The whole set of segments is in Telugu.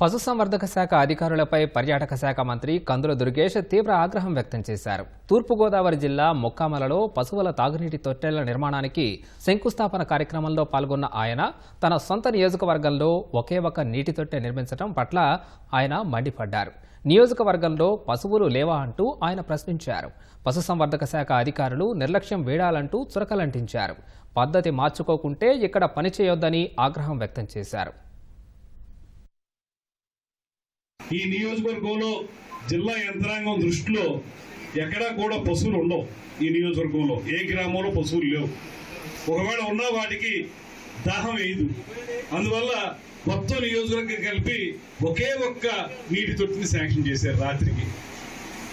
పశుసంవర్ధక శాఖ అధికారులపై పర్యాటక శాఖ మంత్రి కందుల దుర్గేష్ తీవ్ర ఆగ్రహం వ్యక్తం చేశారు. తూర్పుగోదావరి జిల్లా మొక్కామలలో పశువుల తాగునీటి తొట్టెల నిర్మాణానికి శంకుస్థాపన కార్యక్రమంలో పాల్గొన్న ఆయన తన సొంత నియోజకవర్గంలో ఒకే ఒక నీటి తొట్టె నిర్మించడం పట్ల ఆయన మండిపడ్డారు. నియోజకవర్గంలో పశువులు లేవా అంటూ ఆయన ప్రశ్నించారు. పశుసంవర్ధక శాఖ అధికారులు నిర్లక్ష్యం వీడాలంటూ చురకలంటించారు. పద్ధతి మార్చుకోకుంటే ఇక్కడ పనిచేయొద్దని ఆగ్రహం వ్యక్తం చేశారు. ఈ నియోజకవర్గంలో జిల్లా యంత్రాంగం దృష్టిలో ఎక్కడా కూడా పశువులు ఉండవు ఈ నియోజకవర్గంలో. ఏ గ్రామంలో పశువులు లేవు. ఒకవేళ ఉన్నా వాటికి దాహం వేయదు. అందువల్ల మొత్తం నియోజకవర్గం కలిపి ఒకే ఒక్క నీటి తొట్టిని శాంక్షన్ చేశారు రాత్రికి.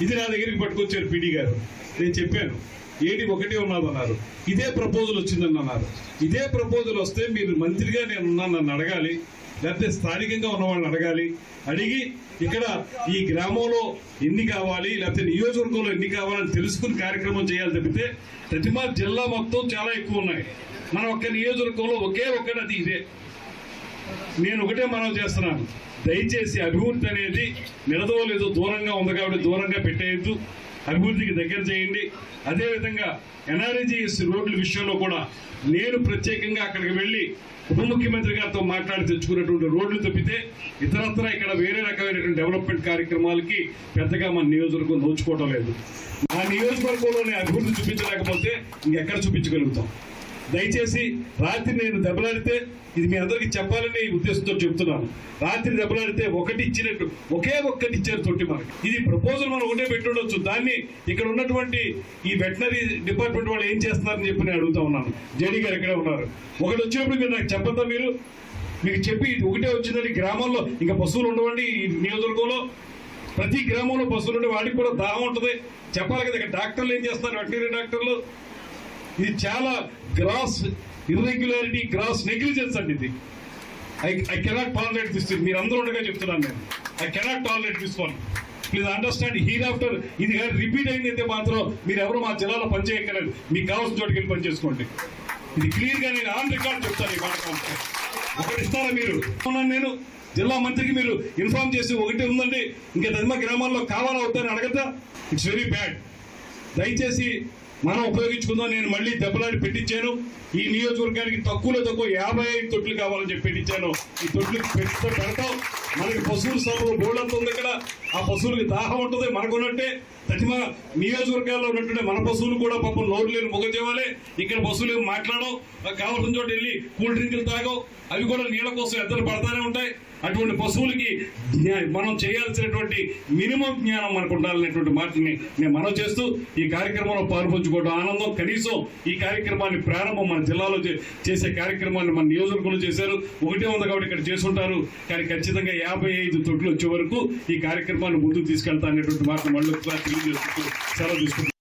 ఇది నా దగ్గరికి పట్టుకొచ్చారు పీడీ గారు. నేను చెప్పాను ఏడి ఒకటే ఉన్నది అన్నారు ఇదే ప్రపోజల్ వచ్చిందని అన్నారు ఇదే ప్రపోజల్ వస్తే మీరు మంత్రిగా నేను ఉన్నాను నన్ను అడగాలి. లేకపోతే స్థానికంగా ఉన్న వాళ్ళని అడగాలి. అడిగి ఇక్కడ ఈ గ్రామంలో ఎన్ని కావాలి లేకపోతే నియోజకవర్గంలో ఎన్ని కావాలని తెలుసుకుని కార్యక్రమం చేయాలి తప్పితే ప్రతిమా జిల్లా మొత్తం చాలా ఎక్కువ ఉన్నాయి. మన ఒక్క నియోజకవర్గంలో ఒకే ఒక్కటి అది ఇదే. నేను ఒకటే మనం చేస్తున్నాను. దయచేసి అభివృద్ధి అనేది నిలదవలేదు దూరంగా ఉంది కాబట్టి దూరంగా పెట్టేయద్దు. అభివృద్ధికి దగ్గర చేయండి. అదేవిధంగా ఎన్ఆర్జీఎస్ రోడ్ల విషయంలో కూడా నేను ప్రత్యేకంగా అక్కడికి వెళ్ళి ఉప ముఖ్యమంత్రి గారితో మాట్లాడి తెచ్చుకున్నటువంటి రోడ్లు తప్పితే ఇతరత్ర ఇక్కడ వేరే రకమైనటువంటి డెవలప్మెంట్ కార్యక్రమాలకి పెద్దగా మన నియోజకవర్గం దోచుకోవటం లేదు. ఆ నియోజకవర్గంలోనే అభివృద్ధి చూపించలేకపోతే ఇంకెక్కడ చూపించగలుగుతాం? దయచేసి రాత్రి నేను దెబ్బలాడితే ఇది మీ అందరికీ చెప్పాలని ఉద్దేశంతో చెప్తున్నాను. రాత్రి దెబ్బలాడితే ఒకటి ఇచ్చినట్టు ఒకే ఒక్కటి ఇచ్చారు తొట్టి మనకి ఇది ప్రపోజల్ మనం ఒకటే పెట్టుండొచ్చు. దాన్ని ఇక్కడ ఉన్నటువంటి ఈ వెటనరీ డిపార్ట్మెంట్ వాళ్ళు ఏం చేస్తున్నారని చెప్పి నేను అడుగుతా ఉన్నాను. జేడీ గారు ఇక్కడే ఉన్నారు? ఒకటి వచ్చినప్పుడు మీరు నాకు చెప్పద్దా మీరు? మీకు చెప్పి ఇది ఒకటే వచ్చిందని గ్రామంలో ఇంకా పశువులు ఉండవండి ఈ నియోజకవర్గంలో. ప్రతి గ్రామంలో పశువులు ఉండే వాడికి కూడా దాహం ఉంటుంది. చెప్పాలి కదా ఇక్కడ డాక్టర్లు ఏం చేస్తున్నారు? వెటనరీ డాక్టర్లు. ఇది చాలా గ్రాస్ ఇర్రెగ్యులారిటీ గ్రాస్ నెగ్లిజెన్స్ అండి ఇది. I I cannot tolerate this మీరు అందరూ ఉండగా చెప్తున్నాను నేను. I cannot tolerate this one please understand here after ఇది కానీ రిపీట్ అయిందైతే మాత్రం మీరు ఎవరు మా జిల్లాలో పనిచేయక్కర్లేదు మీకు కావాల్సిన చోటుకి వెళ్ళి పని చేసుకోండి. ఇది క్లియర్గా నేను ఆన్ రికార్డ్ చెప్తాను ఈ మాట ఒకటి ఇస్తారా మీరు? అవునా నేను? జిల్లా మంత్రికి మీరు ఇన్ఫార్మ్ చేసి ఒకటి ఉందండి. ఇంకా తదిమ గ్రామాల్లో కావాలా వద్దని అడగద్దా? ఇట్స్ వెరీ బ్యాడ్ దయచేసి మనం ఉపయోగించుకుందాం. నేను మళ్ళీ దెబ్బలాడి పెట్టించాను. ఈ నియోజకవర్గానికి తక్కువలో తక్కువ యాభై ఐదు తొట్లు కావాలని చెప్పి పెట్టించాను. ఈ తొట్లు పెడతాం. మనకి పశువుల సాగు బోర్డు అంత ఉంది ఇక్కడ ఆ పశువులకి దాహం ఉంటుంది మనకున్నట్టే. ప్రతిమ నియోజకవర్గాల్లో ఉన్నటువంటి మన పశువులు కూడా పాపం నోరు లేని మొగజేవాలే ఇక్కడ పశువులు ఏం మాట్లాడవు. కావాల్సిన చోట వెళ్ళి కూల్ డ్రింకులు తాగవు. అవి కూడా నీళ్ళ కోసం ఎద్దరు పడతానే ఉంటాయి. అటువంటి పశువులకి జ్ఞా- మనం చేయాల్సినటువంటి మినిమం జ్ఞానం మనకు ఉండాలనేటువంటి మాటని నేను మనం చేస్తూ ఈ కార్యక్రమంలో పాల్పంచుకోవడం ఆనందం. కనీసం ఈ కార్యక్రమాన్ని ప్రారంభం మన జిల్లాలో చేసే కార్యక్రమాన్ని మన నియోజకవర్గంలో చేశారు. ఒకటే ఉంది కాబట్టి ఇక్కడ చేసుంటారు. కానీ ఖచ్చితంగా యాభై ఐదు తొట్లు వచ్చే వరకు ఈ కార్యక్రమాన్ని ముందుకు తీసుకెళ్తా అనేటువంటి మాట మళ్ళీ ఒకసారి సెలవు తీసుకుంటాను